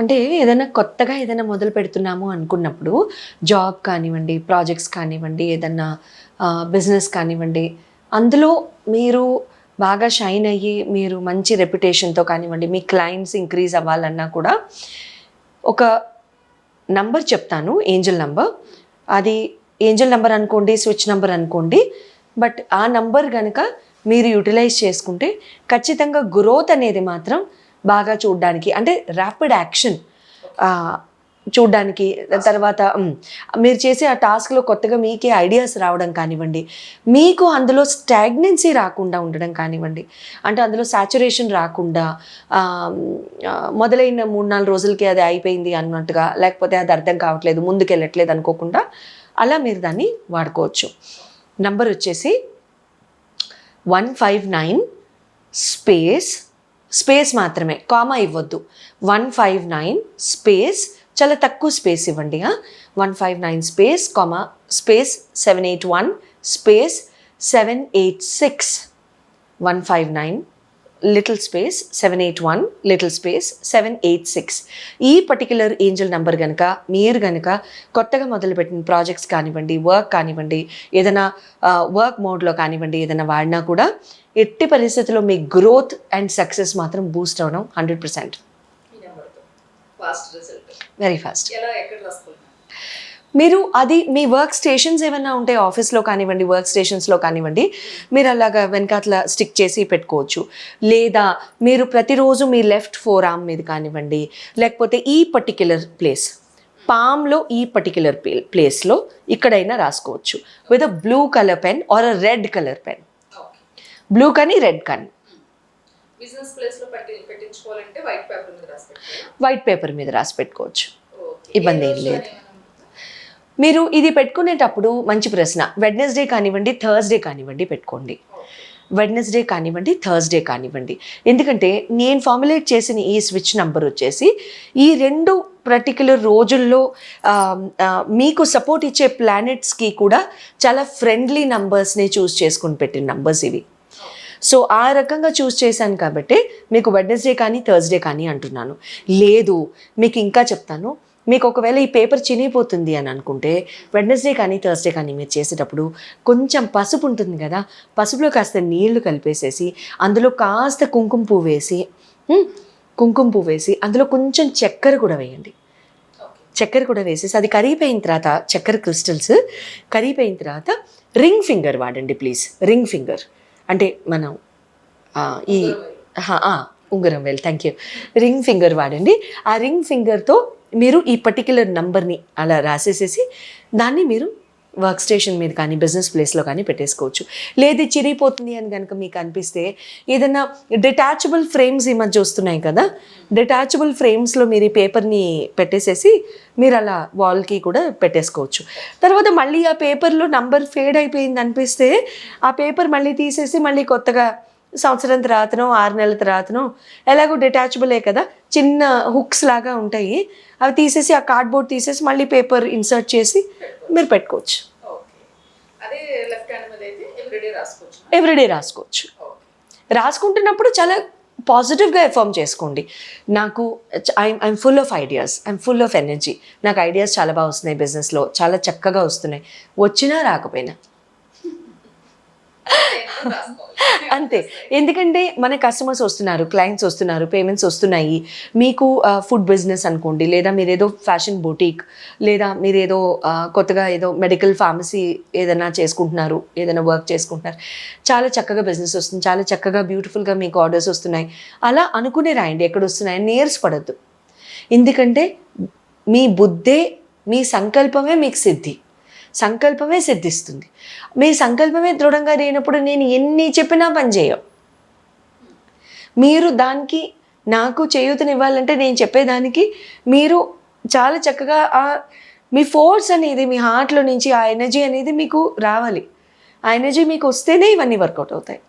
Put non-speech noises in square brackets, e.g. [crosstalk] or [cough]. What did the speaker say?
అంటే ఏదైనా కొత్తగా ఏదైనా మొదలు పెడుతున్నాము అనుకున్నప్పుడు జాబ్ కానివ్వండి ప్రాజెక్ట్స్ కానివ్వండి ఏదైనా బిజినెస్ కానివ్వండి అందులో మీరు బాగా షైన్ అయ్యి మీరు మంచి రెప్యుటేషన్తో కానివ్వండి మీ క్లయింట్స్ ఇంక్రీజ్ అవ్వాలన్నా కూడా ఒక నంబర్ చెప్తాను ఏంజల్ నంబర్ అది ఏంజల్ నంబర్ అనుకోండి స్విచ్ నంబర్ అనుకోండి బట్ ఆ నంబర్ కనుక మీరు యూటిలైజ్ చేసుకుంటే ఖచ్చితంగా గ్రోత్ అనేది మాత్రం బాగా చూడడానికి అంటే ర్యాపిడ్ యాక్షన్ చూడడానికి తర్వాత మీరు చేసే ఆ టాస్క్లో కొత్తగా మీకే ఐడియాస్ రావడం కానివ్వండి మీకు అందులో స్టాగ్నెన్సీ రాకుండా ఉండడం కానివ్వండి అంటే అందులో సాచురేషన్ రాకుండా మొదలైన మూడు నాలుగు రోజులకి అది అయిపోయింది అన్నట్టుగా లేకపోతే అది అర్థం కావట్లేదు ముందుకు వెళ్ళట్లేదు అనుకోకుండా అలా మీరు దాన్ని వాడుకోవచ్చు. నంబర్ వచ్చేసి one five nine space space మాత్రమే కామా ఇవ్వద్దు. వన్ ఫైవ్ నైన్ స్పేస్ చాలా తక్కువ స్పేస్ ఇవ్వండి one five nine space comma space seven eight one space seven eight six. One five nine little space seven eight one little space seven eight six ఈ particular angel number కనుక మీరు కనుక కొత్తగా మొదలుపెట్టిన projects కానివ్వండి work కానివ్వండి ఏదైనా work మోడ్లో కానివ్వండి ఏదైనా వాడినా కూడా ఎట్టి పరిస్థితుల్లో మీ గ్రోత్ అండ్ సక్సెస్ మాత్రం బూస్ట్ అవ్వడం హండ్రెడ్ పర్సెంట్ వెరీ ఫాస్ట్ ఎలా ఎక్కడ రాసుకుంటున్నాను మీరు అది మీ వర్క్ స్టేషన్స్ ఏమైనా ఉంటే ఆఫీస్లో కానివ్వండి వర్క్ స్టేషన్స్లో కానివ్వండి మీరు అలాగా వెనకాతల స్టిక్ చేసి పెట్టుకోవచ్చు. లేదా మీరు ప్రతిరోజు మీ లెఫ్ట్ ఫోర్ ఆర్మ్ మీద కానివ్వండి లేకపోతే ఈ పర్టిక్యులర్ ప్లేస్ పామ్లో ఈ పర్టిక్యులర్ ప్లేస్లో ఇక్కడైనా రాసుకోవచ్చు. With a blue colour pen or a red colour pen blue కానీ రెడ్ కానీ. బిజినెస్ పెట్టించుకోవాలంటే వైట్ పేపర్ మీద రాసి వైట్ పేపర్ మీద రాసి పెట్టుకోవచ్చు. ఇబ్బంది ఏం లేదు. మీరు ఇది పెట్టుకునేటప్పుడు మంచి ప్రశ్న. వెడ్నెస్డే కానివ్వండి థర్స్డే కానివ్వండి పెట్టుకోండి. వెడ్నెస్డే కానివ్వండి థర్స్డే కానివ్వండి. ఎందుకంటే నేను ఫార్ములేట్ చేసిన ఈ స్విచ్ నంబర్ వచ్చేసి ఈ రెండు పర్టిక్యులర్ రోజుల్లో మీకు సపోర్ట్ ఇచ్చే ప్లానెట్స్కి కూడా చాలా ఫ్రెండ్లీ నంబర్స్ని చూస్ చేసుకుని పెట్టిన నంబర్స్ ఇవి. సో ఆ రకంగా చూస్ చేశాను కాబట్టి మీకు వెడ్నెస్డే కానీ థర్స్డే కానీ అంటున్నాను. లేదు మీకు ఇంకా చెప్తాను. మీకు ఒకవేళ ఈ పేపర్ చినిగిపోతుంది అని అనుకుంటే వెడ్నెస్డే కానీ థర్స్డే కానీ మీరు చేసేటప్పుడు కొంచెం పసుపు ఉంటుంది కదా పసుపులో కాస్త నీళ్ళు కలిపేసేసి అందులో కాస్త కుంకుమ పువ్వు వేసి కుంకుమ పువ్వు వేసి అందులో కొంచెం చక్కెర కూడా వేయండి. చక్కెర కూడా వేసేసి అది కరిగిపోయిన తర్వాత చక్కెర క్రిస్టల్స్ కరిగిపోయిన తర్వాత రింగ్ ఫింగర్ వాడండి ప్లీజ్ రింగ్ ఫింగర్. అంటే మనం ఈ ఉంగరం వేలు థ్యాంక్ యూ రింగ్ ఫింగర్ వాడండి. ఆ రింగ్ ఫింగర్తో మీరు ఈ పర్టిక్యులర్ నంబర్ని అలా రాసేసేసి దాన్ని మీరు వర్క్ స్టేషన్ మీద కానీ బిజినెస్ ప్లేస్లో కానీ పెట్టేసుకోవచ్చు. లేదు చిరిగిపోతుంది అని కనుక మీకు అనిపిస్తే ఏదైనా డిటాచబుల్ ఫ్రేమ్స్ ఈ మధ్య వస్తున్నాయి కదా డిటాచబుల్ ఫ్రేమ్స్లో మీరు ఈ పేపర్ని పెట్టేసేసి మీరు అలా వాల్కి కూడా పెట్టేసుకోవచ్చు. తర్వాత మళ్ళీ ఆ పేపర్లో నంబర్ ఫేడ్ అయిపోయింది అనిపిస్తే ఆ పేపర్ మళ్ళీ తీసేసి మళ్ళీ కొత్తగా సంవత్సరం తర్వాతనో ఆరు నెలల తర్వాతనో ఎలాగో డిటాచబులే కదా చిన్న హుక్స్ లాగా ఉంటాయి. అవి తీసేసి ఆ కార్డ్బోర్డ్ తీసేసి మళ్ళీ పేపర్ ఇన్సర్ట్ చేసి మీరు పెట్టుకోవచ్చు. ఎవ్రీడే రాసుకోవచ్చు? రాసుకుంటున్నప్పుడు చాలా పాజిటివ్గా ఎఫార్మ్ చేసుకోండి. నాకు I'm I'm full of ideas I'm full of energy నాకు ఐడియాస్ చాలా బాగా వస్తున్నాయి బిజినెస్లో చాలా చక్కగా వస్తున్నాయి. వచ్చినా రాకపోయినా. [laughs] అంతే. [laughs] ఎందుకంటే మన కస్టమర్స్ వస్తున్నారు క్లయింట్స్ వస్తున్నారు పేమెంట్స్ వస్తున్నాయి. మీకు ఫుడ్ బిజినెస్ అనుకోండి లేదా మీరేదో ఫ్యాషన్ బొటీక్ లేదా మీరేదో కొత్తగా ఏదో మెడికల్ ఫార్మసీ ఏదైనా చేసుకుంటున్నారు ఏదైనా వర్క్ చేసుకుంటున్నారు. చాలా చక్కగా బిజినెస్ వస్తుంది చాలా చక్కగా బ్యూటిఫుల్గా మీకు ఆర్డర్స్ వస్తున్నాయి. అలా అనుకునే రాయండి ఎక్కడ వస్తున్నాయి పడద్దు. ఎందుకంటే మీ బుద్ధే మీ సంకల్పమే మీకు సిద్ధి. సంకల్పమే సిద్ధిస్తుంది. మీ సంకల్పమే దృఢంగా లేనప్పుడు నేను ఎన్ని చెప్పినా పని చేయవు మీరు దానికి నాకు చేయూతనివ్వాలంటే నేను చెప్పేదానికి మీరు చాలా చక్కగా ఆ మీ ఫోర్స్ అనేది మీ హార్ట్లో నుంచి ఆ ఎనర్జీ అనేది మీకు రావాలి. ఆ ఎనర్జీ మీకు వస్తేనే ఇవన్నీ వర్కౌట్ అవుతాయి.